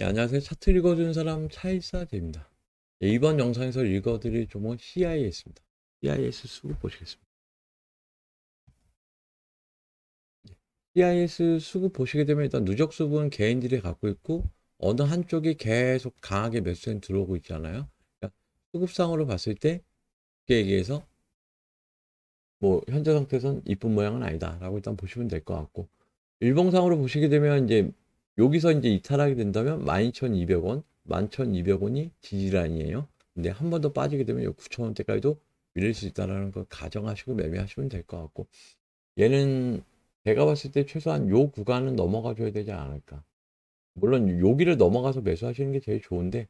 네, 안녕하세요. 차트 읽어주는 사람 차일사제입니다. 네, 이번 영상에서 읽어드릴 종목은 CIS입니다. CIS 수급 보시겠습니다. 네, CIS 수급 보시게 되면 일단 누적 수급은 개인들이 갖고 있고 어느 한쪽이 계속 강하게 매수세 들어오고 있잖아요. 그러니까 수급상으로 봤을 때 쉽게 얘기해서 뭐 현재 상태에선 이쁜 모양은 아니다라고 일단 보시면 될 것 같고 일봉상으로 보시게 되면 이제 여기서 이제 이탈하게 된다면 12,200원, 11,200원이 지지라인이에요. 근데 한 번 더 빠지게 되면 9,000원대까지도 밀릴 수 있다는 걸 가정하시고 매매하시면 될 것 같고 얘는 제가 봤을 때 최소한 요 구간은 넘어가 줘야 되지 않을까. 물론 여기를 넘어가서 매수하시는 게 제일 좋은데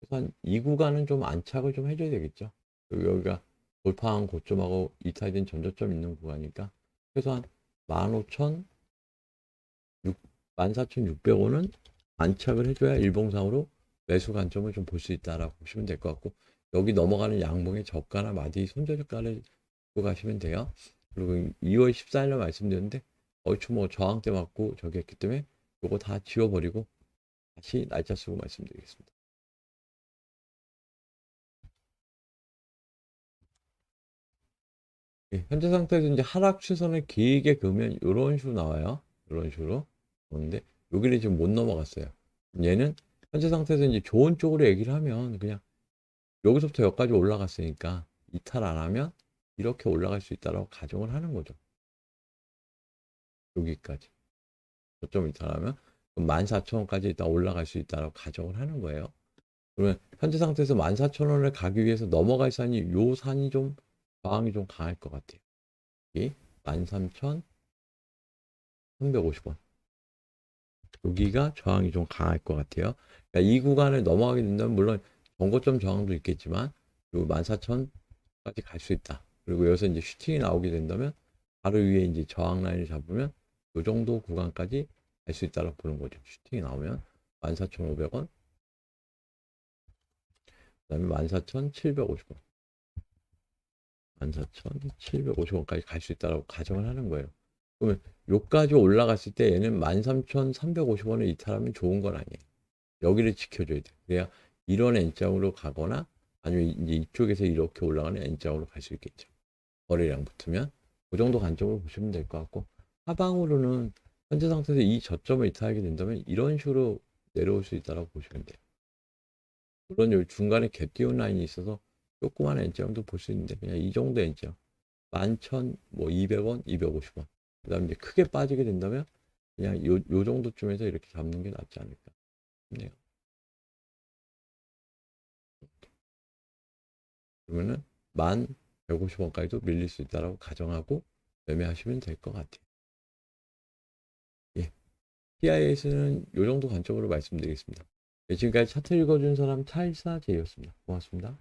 최소한 이 구간은 좀 안착을 좀 해줘야 되겠죠. 여기가 돌파한 고점하고 이탈된 전저점 있는 구간이니까 최소한 15,000 14,600원은 안착을 해줘야 일봉상으로 매수 관점을 좀 볼 수 있다라고 보시면 될 것 같고 여기 넘어가는 양봉의 저가나 마디 손절가를 보고 가시면 돼요. 그리고 2월 14일날 말씀드렸는데 얼추 뭐 저항대 맞고 저기 했기 때문에 요거 다 지워버리고 다시 날짜 쓰고 말씀드리겠습니다. 예, 현재 상태에서 이제 하락 추선을 길게 그으면 이런 식으로 나와요. 이런 식으로. 그런데 여기를 지금 못 넘어갔어요. 얘는 현재 상태에서 이제 좋은 쪽으로 얘기를 하면 그냥 여기서부터 여기까지 올라갔으니까 이탈 안 하면 이렇게 올라갈 수 있다라고 가정을 하는 거죠. 여기까지. 저점 이탈하면 14,000원까지 일단 올라갈 수 있다라고 가정을 하는 거예요. 그러면 현재 상태에서 14,000원을 가기 위해서 넘어갈 산이 요 산이 좀 저항이 좀 강할 것 같아요. 이 13,350원. 여기가 저항이 좀 강할 것 같아요. 그러니까 이 구간을 넘어가게 된다면 물론 전고점 저항도 있겠지만 요 14,000까지 갈 수 있다. 그리고 여기서 이제 슈팅이 나오게 된다면 바로 위에 이제 저항 라인을 잡으면 요 정도 구간까지 갈 수 있다고 보는 거죠. 슈팅이 나오면 14,500원, 그다음에 14,750원, 14,750원까지 갈 수 있다고 가정을 하는 거예요. 그러면 요까지 올라갔을 때 얘는 13,350원을 이탈하면 좋은 건 아니에요. 여기를 지켜줘야 돼요. 그래야 이런 N장으로 가거나 아니면 이제 이쪽에서 이렇게 올라가는 N장으로 갈 수 있겠죠. 거래량 붙으면 그 정도 관점으로 보시면 될 것 같고 하방으로는 현재 상태에서 이 저점을 이탈하게 된다면 이런 식으로 내려올 수 있다고 보시면 돼요. 물론 여기 중간에 갭 띄운 라인이 있어서 조그만 N장도 볼 수 있는데 그냥 이 정도 N장 11,200원, 250원 그 다음에 크게 빠지게 된다면 그냥 요, 요 정도쯤에서 이렇게 잡는 게 낫지 않을까 싶네요. 그러면은 만 150원까지도 밀릴 수 있다라고 가정하고 매매하시면 될 것 같아요. 예. TIS는 요 정도 관점으로 말씀드리겠습니다. 예, 지금까지 차트 읽어준 사람 차일사제였습니다. 고맙습니다.